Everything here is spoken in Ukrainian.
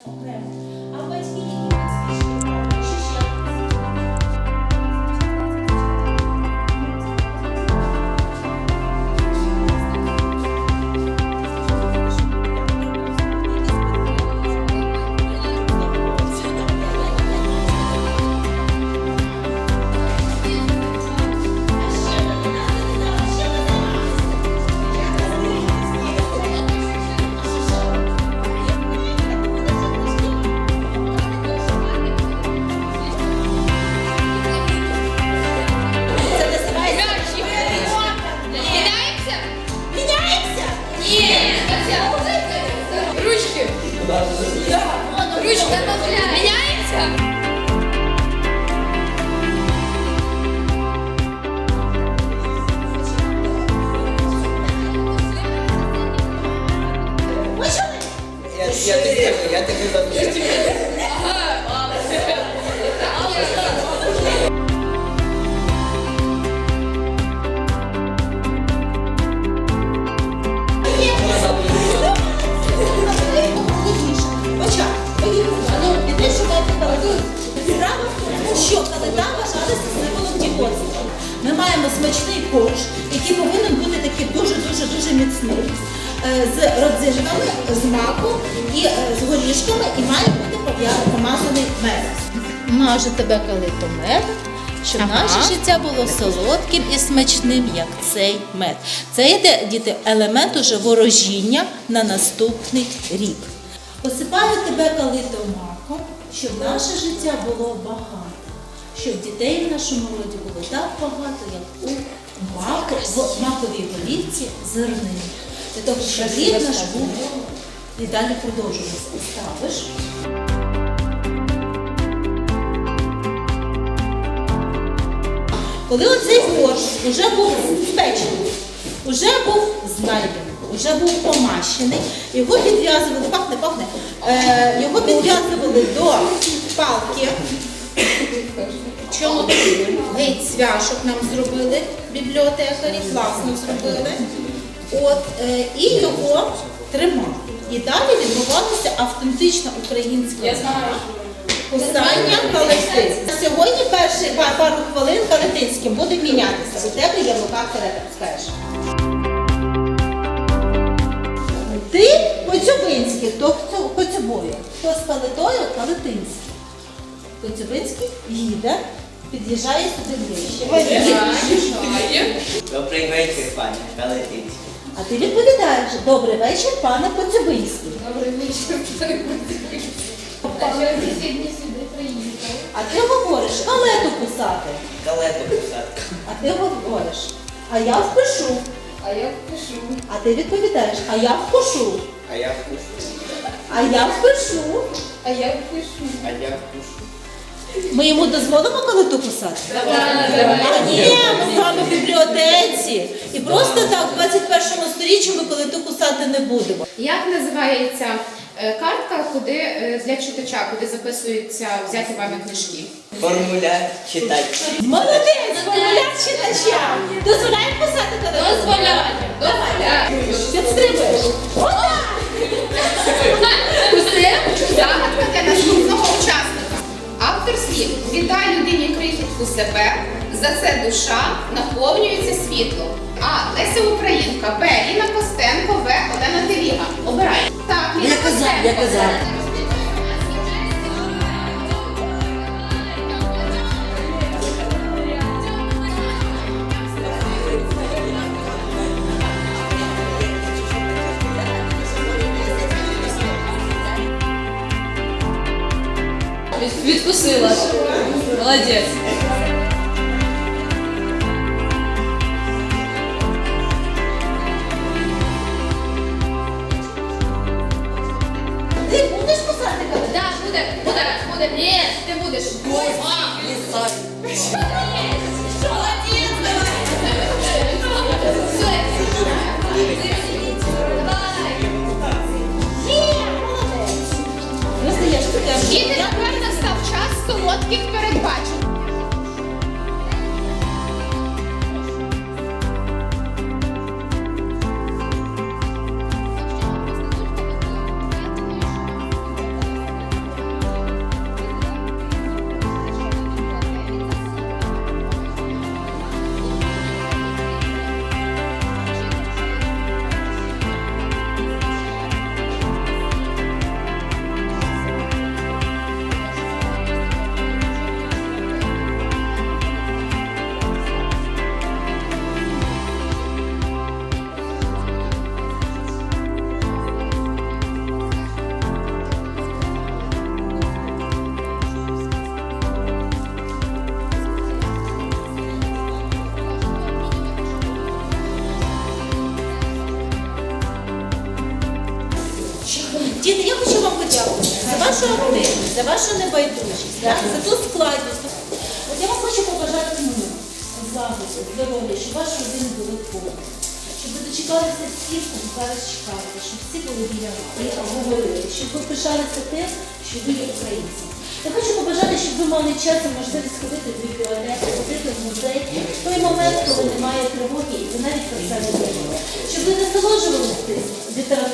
Supremo. A paz календар. Справа в тому, що календар вважалися символом дівоцтва. Ми маємо смачний корж, який повинен бути такий дуже-дуже-дуже міцний. Е, З родзинками, з маком і е, з горішками, і має бути помазаний медом. Маже тебе калито мед, щоб Ага. наше життя було солодким і смачним, як цей мед. Це йде, діти, елемент уже ворожіння на наступний рік. Посипаю тебе калитом маком, щоб наше життя було багато, щоб дітей в нашому роді було так багато, як у маковій голівці зернини. Для того, щоб рід наш був і далі продовжувався. Ставиш. Коли оцей корж вже був спечений, вже був знайдений, вже був помащений, його підв'язували, пахне, пахне, е, його підв'язували до палки. Чому геть цвяшок нам зробили бібліотекарі, класно зробили. От, е, і його тримали. І далі відбувалося автентична українська гра. Кусання калити. Сьогодні перші па- пару хвилин калитинським буде мінятися. У тебе є в руках. Ти Коцюбинський, хто- Коцюбою, хто з калитою Калитинський. Коцюбинський їде, під'їжджає сюди ближче. Добрий вечір, пані Калетинська. А ти відповідаєш, добрий вечір, пане Коцюбинський. Добрий вечір. Сьогодні сюди приїхали. А ти говориш, калету писати. Калету писати. А ти говориш, а я впишу. А я пишу. А ти відповідаєш, а я впишу. А я вкушу. А я впишу. А я пишу. А я вкушу. Ми йому дозволимо калиту писати? А ні, ми з вами бібліотеці. І просто так, в 21 сторіччі ми калиту писати не будемо. Як називається е, картка, куди е, для читача, куди записуються взяті вами книжки? Формуляр читати. Молодець, формуляр читача. Дозволяємо писати калиту? Дозволяємо. Давай. Підстрибуєш. Усе загадка для наступного учасника. Автор слів вітай людині крихітку себе, за це душа наповнюється світлом. А. Леся Українка, Б. Інна Костенко, В. Олена Теліга. Обирай. Так, Інна Костенко. я казав. Відкусила. Молодець. Роздаєш І таке. тепер настав час солодких передбачень. За вашу небайдужість, так, за ту складність. От я вам хочу побажати миру, злагоди, здоров'я, щоб ваші родини були повні. Щоб ви дочекалися всіх, кого зараз чекаєте, щоб всі були біля вас і говорили, щоб ви пишалися тим, що ви є українцями. Я хочу побажати, щоб ви мали час і можливість ходити в бібліотеку, ходити в музей в той момент, коли немає тривоги, і ви навіть про це не думали. Щоб ви насолоджувалися літературним словом,